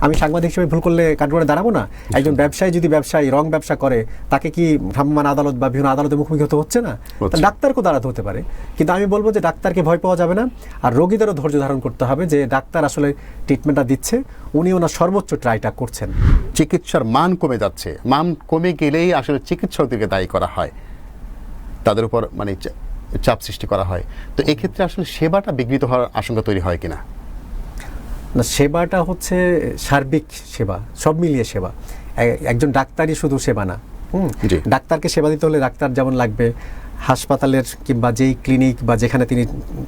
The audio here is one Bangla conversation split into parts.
আমি সাংবাদিক হিসেবে ভুল করলে কাঠগড়ে দাঁড়াবো না? একজন ব্যবসায়ী যদি ব্যবসায়ী রং ব্যবসা করে তাকে কি ভ্রাম্যমাণ আদালত বা বিভিন্ন আদালতে মুখোমুখি হতে হচ্ছে না? ডাক্তারকেও দাঁড়াতে হতে পারে। কিন্তু আমি বলব যে ডাক্তারকে ভয় পাওয়া যাবে না। আর রোগীদেরও ধৈর্য ধারণ করতে হবে যে ডাক্তার আসলে ট্রিটমেন্টটা দিচ্ছে। উনি ওনার সর্বোচ্চ ট্রাইটা করছেন। চিকিৎসার মান কমে যাচ্ছে। মান কমে গেলেই আসলে চিকিৎসকদেরকে দায়ী করা হয়। তাদের উপর মানে চাপ সৃষ্টি করা হয়। তো এক্ষেত্রে আসলে সেবাটা বিঘ্নিত হওয়ার আশঙ্কা তৈরি হয় কিনা? না সেবাটা হচ্ছে সার্বিক সেবা সব মিলিয়ে সেবা। একজন ডাক্তারই শুধু সেবা না হুম। ডাক্তারকে সেবা দিতে হলে ডাক্তার যেমন লাগবে হাসপাতালের কিংবা যেই ক্লিনিক বা যেখানে তিনি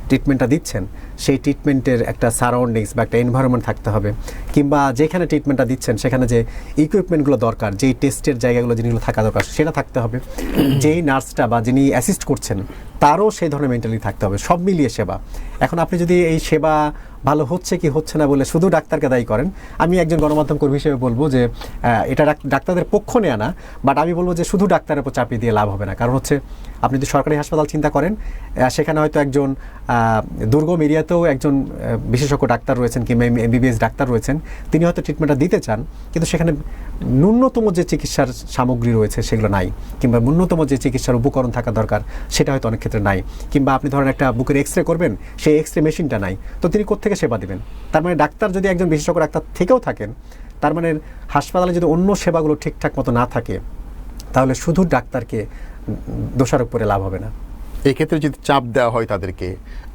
ট্রিটমেন্টটা দিচ্ছেন সেই ট্রিটমেন্টের একটা সারাউন্ডিংস বা একটা এনভায়রনমেন্ট থাকতে হবে। কিংবা যেখানে ট্রিটমেন্টটা দিচ্ছেন সেখানে যে ইকুইপমেন্টগুলো দরকার যেই টেস্টের জায়গাগুলো জিনিসগুলো থাকা দরকার সেটা থাকতে হবে। যেই নার্সটা বা যিনি অ্যাসিস্ট করছেন তারও সেই ধরনের মেন্টালি থাকতে হবে সব মিলিয়ে সেবা। এখন আপনি যদি এই সেবা ভালো হচ্ছে কি হচ্ছে না বলে শুধু ডাক্তারকে দায়ী করেন। আমি একজন গণমাধ্যম কর্মী হিসেবে বলব যে এটা ডাক- ডাক্তারদের পক্ষ নেয়া না বাট আমি বলব যে শুধু ডাক্তারের উপর চাপিয়ে দিয়ে লাভ হবে না। কারণ হচ্ছে, আপনি যদি সরকারি হাসপাতাল চিন্তা করেন সেখানে হয়তো একজন দুর্গম এরিয়াতেও একজন বিশেষজ্ঞ ডাক্তার রয়েছেন কিংবা এমবিবিএস ডাক্তার রয়েছেন, তিনি হয়তো ট্রিটমেন্টটা দিতে চান, কিন্তু সেখানে ন্যূনতম যে চিকিৎসার সামগ্রী রয়েছে সেগুলো নাই, কিংবা ন্যূনতম যে চিকিৎসার উপকরণ থাকা দরকার, সেটা হয়তো অনেক ক্ষেত্রে নাই। কিংবা আপনি ধরেন একটা বুকের এক্স রে করবেন, সেই এক্স রে মেশিনটা নাই। তো তিনি কোত্থেকে সেবা দিবেন। তার মানে ডাক্তার যদি একজন বিশেষজ্ঞ ডাক্তার থেকেও থাকেন, তার মানে হাসপাতালে যদি অন্য সেবাগুলো ঠিকঠাক মতো না থাকে, তাহলে শুধু ডাক্তারকে দোষারোপ করে লাভ হবে না। এই ক্ষেত্রে যদি চাপ দেওয়া হয় তাদেরকে,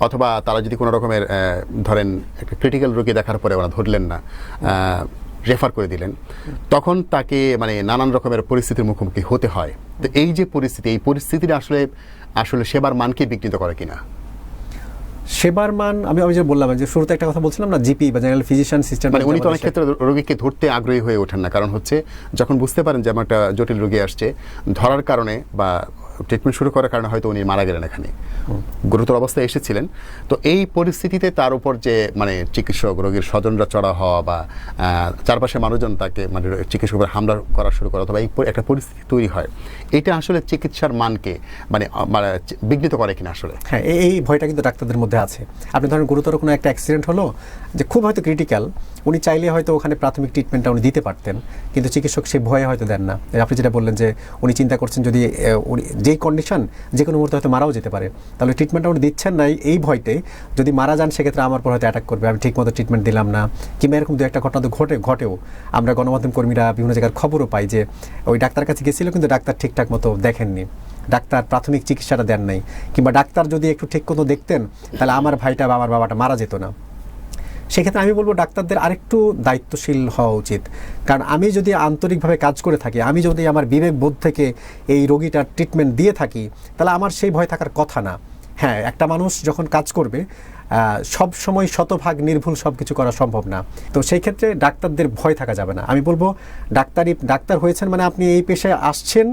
অথবা তারা যদি কোনো রকমের ধরেন একটা ক্রিটিক্যাল রোগী দেখার পরে ওরা ধরলেন না রেফার করে দিলেন, তখন তাকে মানে নানান রকমের পরিস্থিতির মুখোমুখি হতে হয়। তো এই যে পরিস্থিতি, এই পরিস্থিতিটা আসলে আসলে সেবার মানকে বিঘ্নিত করে কিনা? সেবার মান আমি আমি যে বললাম যে শুরুতে একটা কথা বলছিলাম না জিপি বা জেনারেল ফিজিশিয়ান সিস্টেম মানে উনি তো অনেক ক্ষেত্রে রোগীকে ধরতে আগ্রহী হয়ে ওঠেন না কারণ হচ্ছে যখন বুঝতে পারেন যে আমার একটা জটিল রোগী আসছে ধরার কারণে বা ট্রিটমেন্ট শুরু করার কারণে হয়তো উনি মারা গেলেন এখানে। গুরুতর অবস্থায় এসেছিলেন। তো এই পরিস্থিতিতে তার উপর যে মানে চিকিৎসক রোগীর স্বজনরা চড়া হওয়া বা চারপাশে মানুষজন তাকে মানে চিকিৎসকের উপর হামলা করা শুরু করা অথবা এই একটা পরিস্থিতি তৈরি হয়, এটা আসলে চিকিৎসার মানকে মানে মানে বিঘ্নিত করে কিনা আসলে? হ্যাঁ এই- ভয়টা কিন্তু ডাক্তারদের মধ্যে আছে। আপনি ধরেন গুরুতর কোনো একটা অ্যাক্সিডেন্ট হলো, যে খুব হয়তো ক্রিটিক্যাল উনি চাইলে হয়তো ওখানে প্রাথমিক ট্রিটমেন্টটা উনি দিতে পারতেন, কিন্তু চিকিৎসক সে ভয়ে হয়তো দেন না। আপনি যেটা বললেন যে, উনি চিন্তা করছেন যদি যেই কন্ডিশন যে কোনো মুহূর্তে হয়তো মারাও যেতে পারে। তাহলে ট্রিটমেন্টটা উনি দিচ্ছেন না এই ভয়তে যদি মারা যান সেক্ষেত্রে আমার পর হয়তো অ্যাটাক করবে। আমি ঠিকমতো ট্রিটমেন্ট দিলাম না। কিংবা এরকম দু একটা ঘটনা তো ঘটে, ঘটেও। আমরা গণমাধ্যম কর্মীরা বিভিন্ন জায়গার খবরও পাই যে ওই ডাক্তার কাছে গেছিল কিন্তু ডাক্তার ঠিকঠাক মতো দেখেননি। ডাক্তার প্রাথমিক চিকিৎসাটা দেন নাই। কিংবা ডাক্তার যদি একটু ঠিক মতো দেখতেন, তাহলে আমার ভাইটা বা আমার বাবাটা মারা যেত না। সেক্ষেত্রে আমি বলব ডাক্তারদের আরেকটু দায়িত্বশীল হওয়া উচিত। কারণ আমি যদি আন্তরিকভাবে কাজ করে থাকি, আমি যদি আমার বিবেক বোধ থেকে এই রোগীটার ট্রিটমেন্ট দিয়ে থাকি, তাহলে আমার সেই ভয় থাকার কথা না। হ্যাঁ একটা মানুষ যখন কাজ করবে সব সময় শতভাগ নির্ভুল সব কিছু করা সম্ভব না। তো সেই ক্ষেত্রে ডাক্তারদের ভয় থাকা যাবে না। আমি বলব, ডাক্তারি, ডাক্তার হয়েছেন মানে আপনি এই পেশায় আসছেন,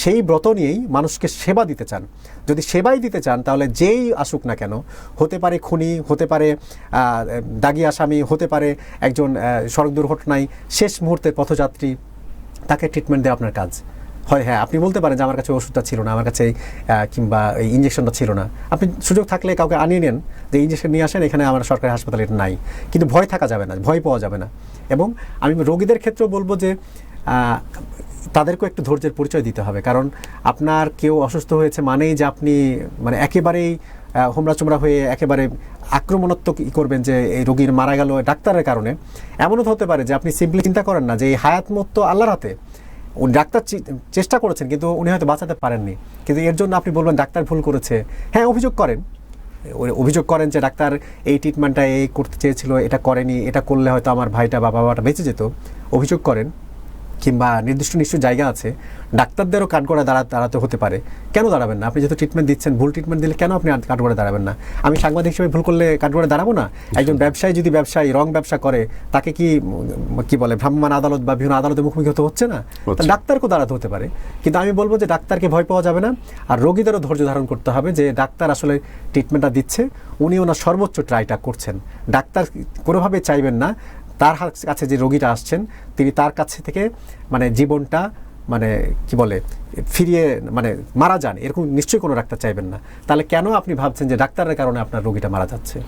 সেই ব্রত নিয়েই মানুষকে সেবা দিতে চান। যদি সেবাই দিতে চান, তাহলে যেই আসুক না কেন, হতে পারে খুনি, হতে পারে দাগি আসামি, হতে পারে একজন সড়ক দুর্ঘটনায় শেষ মুহূর্তের পথযাত্রী, তাকে ট্রিটমেন্ট দেওয়া আপনার কাজ। হয় হ্যাঁ আপনি বলতে পারেন যে আমার কাছে ওষুধটা ছিল না, আমার কাছে কিংবা এই ইঞ্জেকশনটা ছিল না। আপনি সুযোগ থাকলে কাউকে আনিয়ে নেন যে ইঞ্জেকশন নিয়ে আসেন, এখানে আমার সরকারি হাসপাতালে এটা নাই। কিন্তু ভয় থাকা যাবে না, ভয় পাওয়া যাবে না। এবং আমি রোগীদের ক্ষেত্রেও বলব যে তাদেরকেও একটু ধৈর্যের পরিচয় দিতে হবে। কারণ আপনার কেউ অসুস্থ হয়েছে মানেই যে আপনি মানে একেবারেই হোমরা চোমরা হয়ে একেবারে আক্রমণাত্মক ই করবেন যে এই রোগীর মারা গেল ডাক্তারের কারণে। এমনও হতে পারে যে আপনি সিম্পলি চিন্তা করেন না যে এই হায়াত মত তো আল্লাহর হাতে। ডাক্তার চেষ্টা করেছেন, কিন্তু উনি হয়তো বাঁচাতে পারেননি। কিন্তু এর জন্য আপনি বলবেন ডাক্তার ভুল করেছে। হ্যাঁ অভিযোগ করেন। অভিযোগ করেন যে ডাক্তার এই ট্রিটমেন্টটা এই করতে চেয়েছিল, এটা করেনি, এটা করলে হয়তো আমার ভাইটা বা বাবাটা বেঁচে যেত। অভিযোগ করেন। কিংবা নির্দিষ্ট নিশ্চয় জায়গা আছে ডাক্তারদেরও কাঠগড়ায় দাঁড়া দাঁড়াতে হতে পারে। কেন দাঁড়াবেন না? আপনি যেহেতু ট্রিটমেন্ট দিচ্ছেন ভুল ট্রিটমেন্ট দিলে কেন আপনি কাঠগড়ায় দাঁড়াবেন না? আমি সাংবাদিক হিসেবে ভুল করলে কাঠগড়ায় দাঁড়াবো না? একজন ব্যবসায়ী যদি ব্যবসায়ী রং ব্যবসা করে তাকে কি কি বলে ভ্রাম্যমাণ আদালত বা বিভিন্ন আদালতে মুখোমুখি হতে হচ্ছে না? ডাক্তারকেও দাঁড়াতে হতে পারে। কিন্তু আমি বলব যে ডাক্তারকে ভয় পাওয়া যাবে না আর রোগীদেরও ধৈর্য ধারণ করতে হবে যে ডাক্তার আসলে ট্রিটমেন্টটা দিচ্ছে উনি ওনার সর্বোচ্চ ট্রাইটা করছেন। ডাক্তার কোনোভাবে চাইবেন না তার কাছে যে রোগীটা আসছেন, তিনি তার কাছে থেকে মানে জীবনটা মানে কি বলে, ফিরিয়ে মানে মারা যান। এরকম নিশ্চয়ই কোনো ডাক্তার চাইবেন না। তাহলে কেন আপনি ভাবছেন যে ডাক্তারের কারণে আপনার রোগীটা মারা যাচ্ছে?